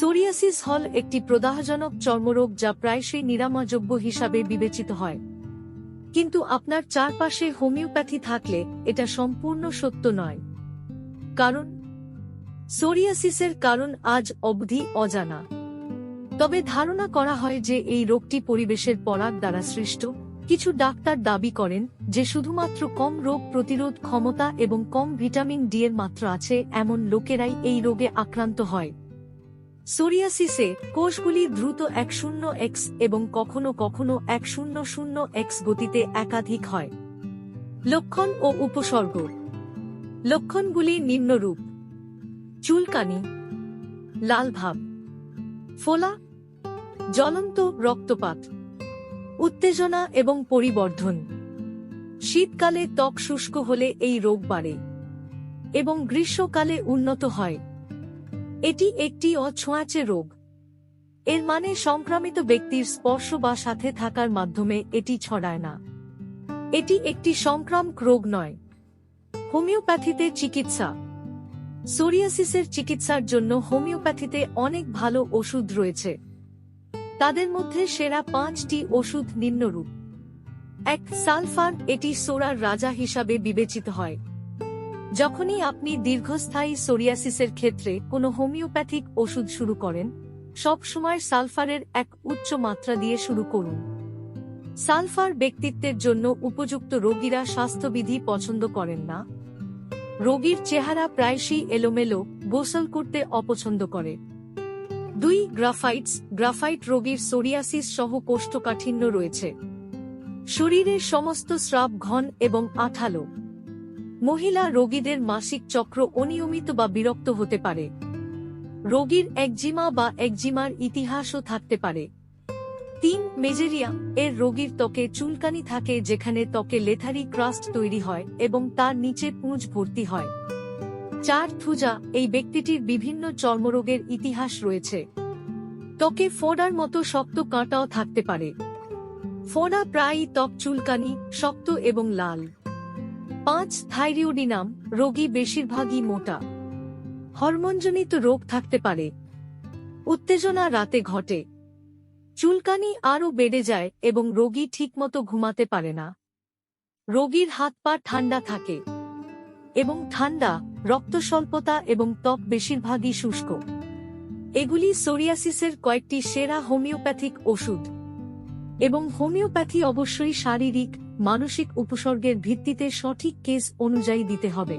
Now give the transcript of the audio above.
Psoriasis হল একটি প্রদাহজনক চর্মরোগ যা প্রায়শই নিরাময়যোগ্য হিসাবে বিবেচিত হয়। কিন্তু আপনার চারপাশে হোমিওপ্যাথি থাকলে এটা সম্পূর্ণ সত্য নয়। কারণ? সোরিয়াসিসের কারণ আজ অবধি অজানা। তবে ধারণা করা হয় যে এই রোগটি পরিবেশের পরাগ দ্বারা সৃষ্ট। কিছু ডাক্তার দাবি করেন যে শুধুমাত্র কম রোগ প্রতিরোধ ক্ষমতা এবং কম ভিটামিন ডি এর মাত্রা আছে এমন লোকেরাই এই রোগে আক্রান্ত হয়। সোরিয়াসিসে কোষগুলি দ্রুত এক শূন্য এক্স এবং কখনো কখনো এক শূন্য শূন্য এক্স গতিতে একাধিক হয়। লক্ষণ ও উপসর্গ। লক্ষণগুলি নিম্নরূপ। চুলকানি। লাল ভাব। ফোলা। জ্বলন্ত রক্তপাত। উত্তেজনা এবং পরিবর্ধন। শীতকালে ত্বক শুষ্ক হলে এই রোগ বাড়ে এবং গ্রীষ্মকালে উন্নত হয়। এটি একটি অছোঁয়াচে রোগ। এর মানে সংক্রামিত ব্যক্তির স্পর্শ বা সাথে থাকার মাধ্যমে এটি ছড়ায় না। এটি একটি সংক্রামক রোগ নয়। হোমিওপ্যাথিতে চিকিৎসা। সোরিয়াসিসের চিকিৎসার জন্য হোমিওপ্যাথিতে অনেক ভালো ওষুধ রয়েছে। তাদের মধ্যে সেরা পাঁচটি ওষুধ নিম্নরূপ। এক, সালফার, এটি সোরার রাজা হিসাবে বিবেচিত হয়। যখনই আপনি দীর্ঘস্থায়ী সোরিয়াসিসের ক্ষেত্রে কোনো হোমিওপ্যাথিক ওষুধ শুরু করেন, সব সময় সালফারের এক উচ্চ মাত্রা দিয়ে শুরু করুন। সালফার ব্যক্তিত্বের জন্য উপযুক্ত রোগীরা স্বাস্থ্যবিধি পছন্দ করেন না। রোগীর চেহারা প্রায়শই এলোমেলো, গোসল করতে অপছন্দ করে। দুই, গ্রাফাইটস, গ্রাফাইট রোগীর সোরিয়াসিস সহ কোষ্ঠকাঠিন্য রয়েছে। শরীরের সমস্ত স্রাব ঘন এবং আঠালো। মহিলা রোগীদের মাসিক চক্র অনিয়মিত বা বিরক্ত হতে পারে। রোগীর একজিমা বা একজিমার ইতিহাসও থাকতে পারে। তিন, মেজেরিয়া এর রোগীর ত্বকে চুলকানি থাকে যেখানে ত্বকে লেথারি ক্রাস্ট তৈরি হয় এবং তার নিচে পুঁজ ভর্তি হয়। চার, থুজা এই ব্যক্তিটির বিভিন্ন চর্মরোগের ইতিহাস রয়েছে। ত্বকে ফোড়ার মতো শক্ত কাঁটাও থাকতে পারে। ফোড়া প্রায়ই ত্বক চুলকানি, শক্ত এবং লাল। পাঁচ থাইরিওডিনাম রোগী বেশিরভাগই মোটা। হরমোনজনিত রোগ থাকতে পারে। উত্তেজনা রাতে ঘটে। চুলকানি আরও বেড়ে যায় এবং রোগী ঠিকমতো ঘুমাতে পারে না। রোগীর হাত পা ঠান্ডা থাকে এবং ঠান্ডা রক্ত স্বল্পতা এবং ত্বক বেশিরভাগই শুষ্ক। এগুলি সোরিয়াসিসের কয়েকটি সেরা হোমিওপ্যাথিক ওষুধ। এবং হোমিওপ্যাথি অবশ্যই শারীরিক মানসিক উপসর্গের ভিত্তিতে সঠিক কেস অনুযায়ী দিতে হবে।